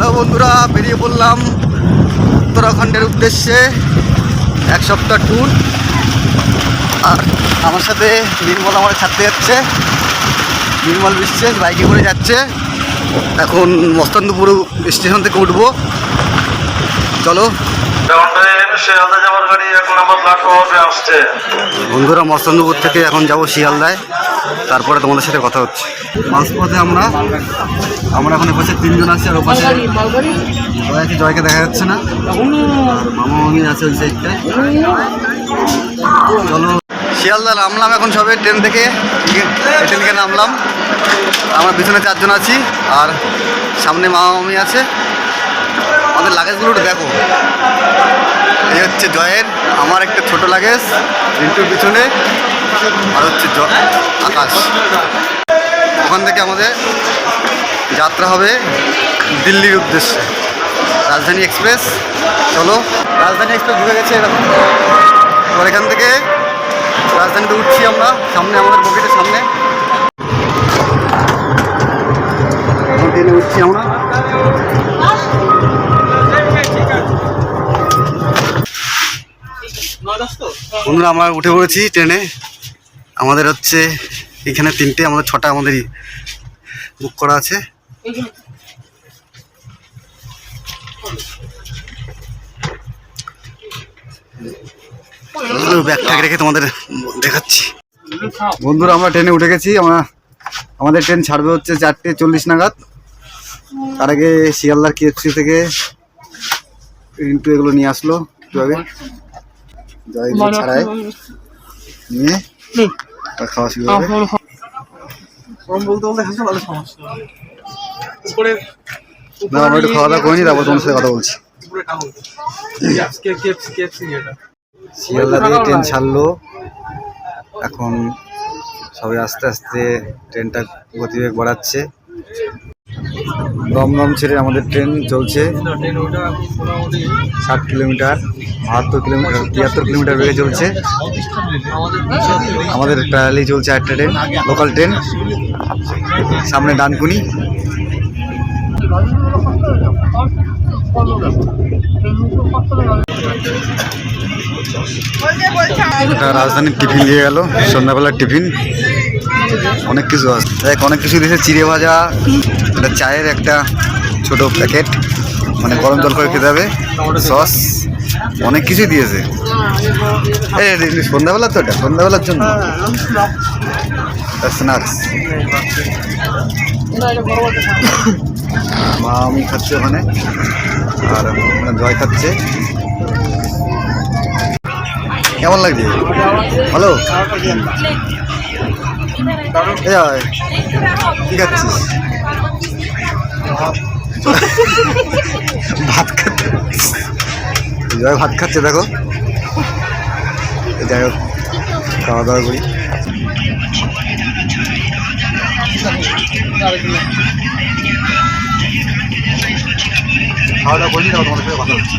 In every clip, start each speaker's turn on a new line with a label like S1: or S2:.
S1: Hello বন্ধুরা, বেরিয়ে পড়লাম উত্তরাখণ্ডের উদ্দেশ্যে এক সপ্তাহ ট্যুর আর আমার সাথে নির্মল আমার ছাড়তে যাচ্ছে। নির্মল বিশ্বাস বাইকে করে যাচ্ছে। এখন মস্তান্তপুর স্টেশন থেকে উঠবো। চলো। বন্ধুরা মস্তান্দপুর থেকে এখন যাব শিয়ালদায়। তারপরে তোমাদের সাথে কথা হচ্ছে। মাঝপথে আমরা আমরা এখন পাশে তিনজন আছি আর ওপাশে জয়কে জয়কে দেখা যাচ্ছে না। মামা মামি আছে ওই সাইডটায় চলো। শিয়ালদা নামলাম এখন সবে ট্রেন থেকে। ট্রেন থেকে নামলাম। আমার পিছনে চারজন আছি আর সামনে মামা মামি আছে। আমাদের লাগেজগুলো দেখো। এই হচ্ছে জয়ের, আমার একটা ছোট লাগেজ রিন্টুর পিছনে, আর হচ্ছে আকাশ। ওখান থেকে আমাদের যাত্রা হবে দিল্লির উদ্দেশ্যে। রাজধানী এক্সপ্রেস, চলো। রাজধানী এক্সপ্রেস ঢুকে গেছে এরকম। এবার এখান থেকে রাজধানীতে উঠছি আমরা, সামনে আমাদের বগিটের সামনে। ট্রেনে উঠছি আমরা। বন্ধুরা, আমরা উঠে পড়েছি ট্রেনে। আমাদের হচ্ছে এখানে তিনটে, আমাদের ছটা আমাদেরই বুক করা আছে। ব্যাগ ট্যাগ রেখে তোমাদের দেখাচ্ছি। বন্ধুরা, আমরা ট্রেনে উঠে গেছি। আমরা, আমাদের ট্রেন ছাড়বে হচ্ছে চারটে চল্লিশ নাগাদ। তার আগে শিয়ালদার কেএফসি থেকে রিন্টু এগুলো নিয়ে আসলো আগে জয় এগুলো ছাড়ায় নিয়ে খাওয়া শুরু হবে। না আমরা একটু খাওয়া দাওয়া করিনি তারপর তোমার সাথে কথা বলছি। শিয়ালদা থেকে ট্রেন ছাড়লো। এখন সবাই আস্তে আস্তে ট্রেনটা গতিবেগ বাড়াচ্ছে। দমদম ছেড়ে আমাদের ট্রেন চলছে। ষাট কিলোমিটার। বাহাত্তর কিলোমিটার, তিয়াত্তর কিলোমিটার বেগে চলছে। আমাদের ট্রায়ালি চলছে একটা ট্রেন লোকাল ট্রেন সামনে ডানকুনি। রাজধানীর টিফিন দিয়ে গেল, সন্ধ্যাবেলার টিফিন অনেক কিছু আছে। দেখ, অনেক কিছু দিয়েছে, চিড়ে ভাজা এটা চায়ের একটা ছোট প্যাকেট মানে গরম জল করে খেতে হবে। সস অনেক কিছুই দিয়েছে। সন্ধ্যাবেলা তো এটা সন্ধ্যাবেলার জন্য। মা আমি খাচ্ছি ওখানে আর জয় খাচ্ছে। কেমন লাগছে? ভালো? এই আয়, কি খাচ্ছিস? ভাত খাচ্ছে জয় ভাত খাচ্ছে দেখো। যাই হোক খাওয়া দাওয়া করি খাওয়া দাওয়া করি সাথে কথা হচ্ছে।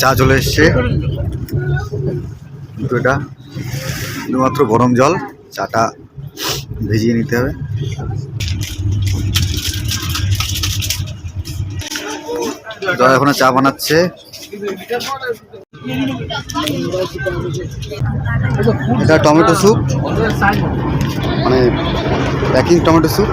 S1: চা চলে এসছে। কিন্তু এটা। শুধুমাত্র গরম জল চাটা ভিজিয়ে নিতে হবে। জয় এখনও চা বানাচ্ছে। এটা টমেটো স্যুপ। মানে প্যাকিং টমেটো স্যুপ।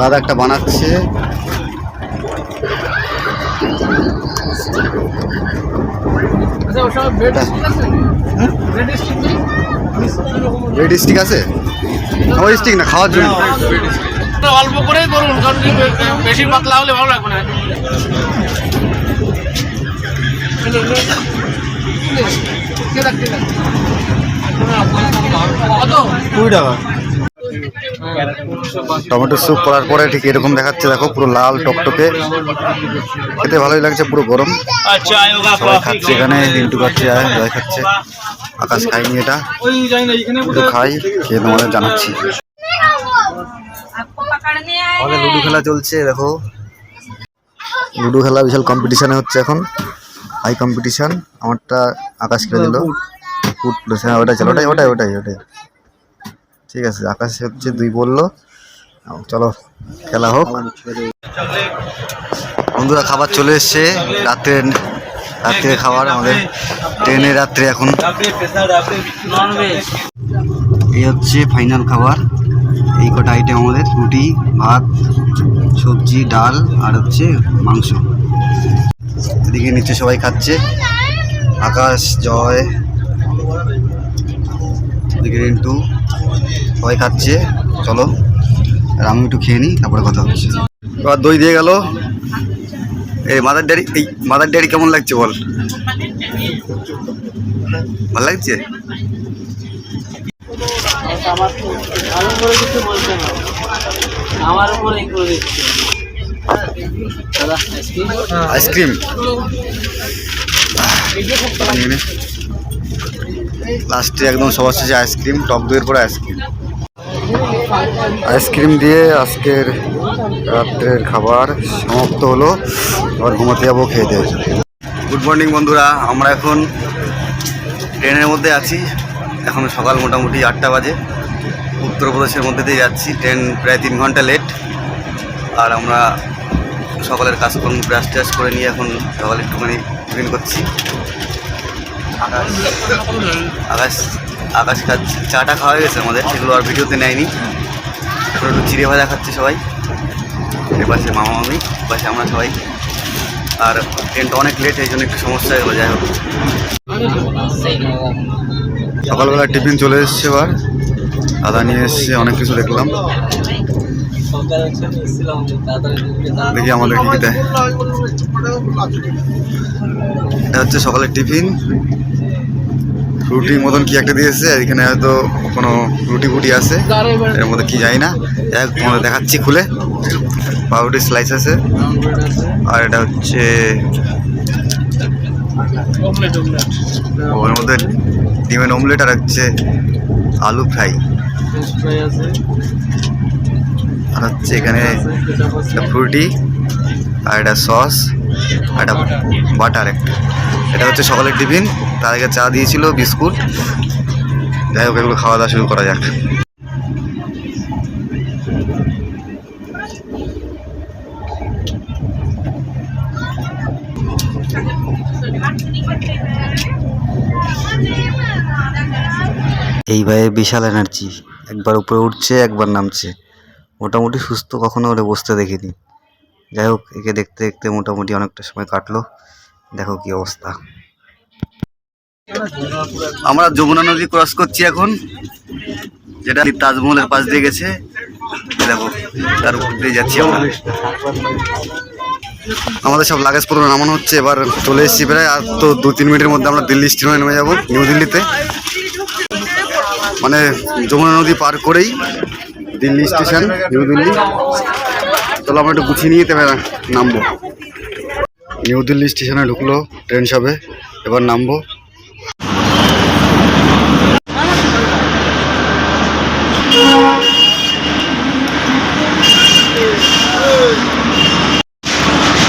S1: দাদা একটা বানাচ্ছে। রেড স্টিক আছে? ওই স্টিক না, খাওয়ার জন্য।
S2: মাত্রা অল্প করেই করুন কারণ বেশি পাতলা হলে ভালো লাগবে না।
S1: টমেটো স্যুপ করার পরে ঠিক এরকম দেখাচ্ছে দেখো পুরো লাল টকটকে। খেতে ভালোই লাগছে পুরো গরম। খাচ্ছে এখানে ইন্টু খাচ্ছে সবাই খাচ্ছে। আকাশ খাইনি এটা। খাই খেয়ে তোমাদের জানাচ্ছি। আমাদের লুডো খেলা চলছে দেখো। লুডো খেলা বিশাল কম্পিটিশানে হচ্ছে এখন। হাই কম্পিটিশান আমারটা আকাশ খেলে দিল। ফুট প্লাস হ্যাঁ ওটাই চলো ওটাই ওটাই ওটাই ওটাই। ঠিক আছে আকাশ হচ্ছে দুই বলল। চলো খেলা হোক। বন্ধুরা খাবার চলে এসছে। রাত্রে রাত্রে খাবার আমাদের। ট্রেনে রাত্রে এখন। এই হচ্ছে ফাইনাল খাবার। এই কটা আইটেম আমাদের, রুটি, ভাত, সবজি, ডাল, আর হচ্ছে মাংস। এদিকে নিচে সবাই খাচ্ছে। আকাশ, জয়, এদিকে রিন্টু, সবাই খাচ্ছে। চলো, আর আমি একটু খেয়ে নিই, তারপরে কথা হচ্ছে। এবার দই দিয়ে গেল। এই মাদার ড্যাডি এই মাদার ড্যাডি কেমন লাগছে বল? ভালো লাগছে?
S3: আমার কিছু বলছে না আমার উপরে করে দিচ্ছে আইসক্রিম
S1: আইসক্রিম। লাস্টে একদম সবার শেষে আইসক্রিম টক দইয়ের পরে আইসক্রিম। আইসক্রিম দিয়ে আজকের রাত্রের খাবার সমাপ্ত হলো। আবার ঘুমাতে যাব খেয়ে দিয়ে গুড মর্নিং বন্ধুরা। আমরা এখন ট্রেনের মধ্যে আছি। এখন সকাল মোটামুটি আটটা বাজে। উত্তরপ্রদেশের মধ্যে দিয়ে যাচ্ছি। ট্রেন প্রায় তিন ঘণ্টা লেট আর আমরা সকালের কাজকর্ম ব্রাশ ট্রাশ করে নিয়ে এখন সকালে একটুখানি টিফিন করছি। আকাশ আকাশ আকাশ খাচ্ছে চাটা খাওয়া গেছে আমাদের। সেগুলো আর ভিডিওতে নেয়নি। এখন একটু চিড়ে ভাজা খাচ্ছি সবাই। এ পাশে মামা মামি, এ পাশে আমরা সবাই। আর ট্রেনটা অনেক লেট এই জন্য একটু সমস্যা হয়ে যাই হোক। সকালবেলা টিফিন চলে এসছে এবার। দাদা নিয়ে এসছে অনেক কিছু দেখলাম। দেখি আমাদের কি দেয়। এটা হচ্ছে সকালের টিফিন। রুটির মতন কি একটা দিয়েছে, এখানে হয়তো কোনো রুটি ফুটি আছে, এর মধ্যে কি যাই না। হোক, তোমাদের দেখাচ্ছি খুলে। পাউরুটি স্লাইস আছে। আর এটা হচ্ছে ওর মধ্যে ডিমের অমলেট আর হচ্ছে আলু ফ্রাই
S3: ফ্রাই আছে।
S1: আর হচ্ছে এখানে ফ্রুটি আর এটা সস আর এটা বাটার একটা। এটা হচ্ছে সকালের টিফিন। তার আগে চা দিয়েছিল বিস্কুট। যাই হোক এগুলো খাওয়া দাওয়া শুরু করা যাক। এই ভাইয়ে বিশাল এনার্জি একবার উপরে উঠছে, একবার নামছে। মোটামুটি সুস্থ, কখনো ওরে বসতে দেখিনি। যাই হোক, একে দেখতে দেখতে মোটামুটি অনেকটা সময় কাটলো। দেখো কি অবস্থা। আমরা যমুনা নদী ক্রস করছি এখন, যেটা তাজমহলের পাশ দিয়ে গেছে। দেখো, তার উপর দিয়ে যাচ্ছি আমরা। আমাদের সব লাগেজ পুরো নামানো হচ্ছে, এবার চলে এসেছি প্রায়। আর তো দু তিন মিনিটের মধ্যে আমরা দিল্লি স্টেশনে নেমে যাব, নিউ দিল্লিতে। মানে যমুনা নদী পার করেই দিল্লি স্টেশন, নিউ দিল্লি। চলো আমরা একটু গুছিয়ে নিয়ে তবে নামবো। নিউ দিল্লি স্টেশনে ঢুকলো ট্রেন সবে, এবার নামবো।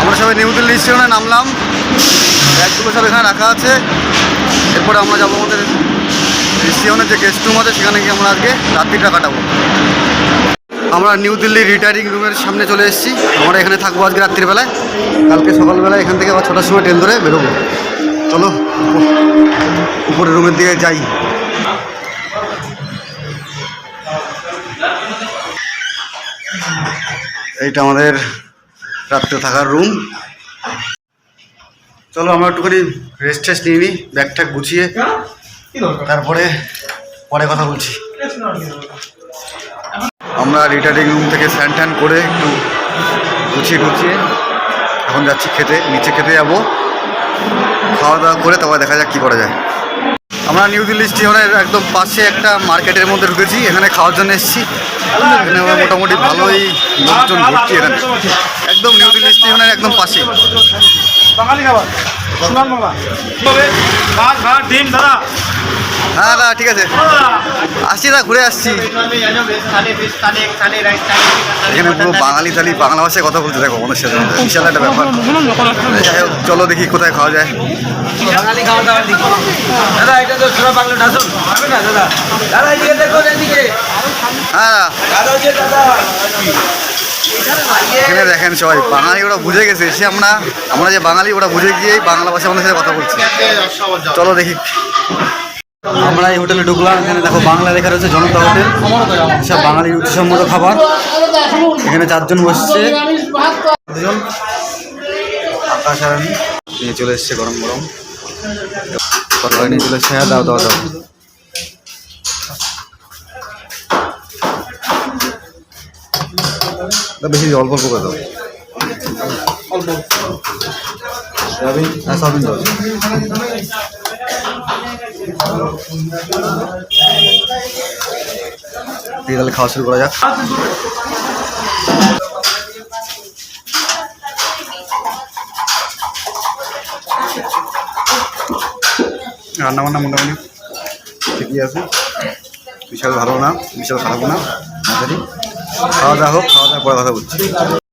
S1: আমরা সবাই নিউ দিল্লি স্টেশনে নামলাম। ব্যাগগুলো সব এখানে রাখা আছে। এরপরে আমরা যাব আমাদের স্টেশনের যে গেস্ট রুম আছে, সেখানে গিয়ে আমরা আজকে রাত্রিটা কাটাবো। আমরা নিউ দিল্লি রিটায়ারিং রুমের সামনে চলে এসেছি। আমরা এখানে থাকব আজকে রাত্রিবেলায়। কালকে সকালবেলা এখান থেকে আবার ছটার সময় ট্রেন ধরে বেরোবো। চলো উপ- উপরের রুমের দিকে যাই। এইটা আমাদের রাত্রে থাকার রুম চলো, আমরা একটুখানি রেস্ট টেস্ট নিয়ে নিই। ব্যাগ গুছিয়ে তারপরে পরে কথা বলছি। আমরা রিটার্নিং রুম থেকে স্যান ট্যান করে একটু গুছিয়ে গুছিয়ে এখন যাচ্ছি খেতে নিচে খেতে যাব। খাওয়া দাওয়া করে তারপর দেখা যাক কী করা যায়। আমরা নিউ দিল্লি স্টেশনের একদম পাশে একটা মার্কেটের মধ্যে ঢুকেছি এখানে খাওয়ার জন্য এসেছি। এখানে আমরা মোটামুটি ভালোই লোকজন ভর্তি এখানে। একদম নিউ দিল্লি স্টেশনের একদম পাশে।
S2: বাঙালি খাবার ভাত ভাত ডিম দাদা।
S1: হ্যাঁ দাদা ঠিক আছে। আসছি দা ঘুরে আসছি। এখানে পুরো বাঙালি থালি বাংলা ভাষায় কথা বলতে দেখো আমাদের সাথে বিশাল একটা ব্যাপার। যাই হোক চলো দেখি কোথায় খাওয়া যায়।
S3: বাঙালি খাওয়া দাওয়া দিকে। দাদা এটা তো সোনা বাংলা ডাসুন। হবে না দাদা? দাদা এদিকে দেখুন এদিকে।
S1: হ্যাঁ এখানে দেখেন সবাই বাঙালি ওরা বুঝে গেছে এসে আমরা আমরা যে বাঙালি ওরা বুঝে গিয়েই বাংলা ভাষা আমাদের সাথে কথা বলছি। চলো দেখি। আমরা এই হোটেলে ঢুকলাম এখানে দেখো বাংলা লেখা রয়েছে জনতা হোটেল। সব বাঙালি রুচিসম্মত খাবার। এখানে চারজন বসছে। দুজন আকাশ আর আমি। নিয়ে চলে এসছে গরম গরম। তরকারি নিয়ে চলে এসছে। হ্যাঁ দাও দাও দাও। বেশি অল্প অল্প করে দাও। সয়াবিন? হ্যাঁ সয়াবিন দাও। দিয়ে তাহলে খাওয়া শুরু করা যাক। রান্না বান্না মোটামুটি ঠিকই আছে। বিশাল ভালো না, বিশাল খারাপ না। খাওয়া দাওয়া হোক, খাওয়া দাওয়া পরে কথা বলছি।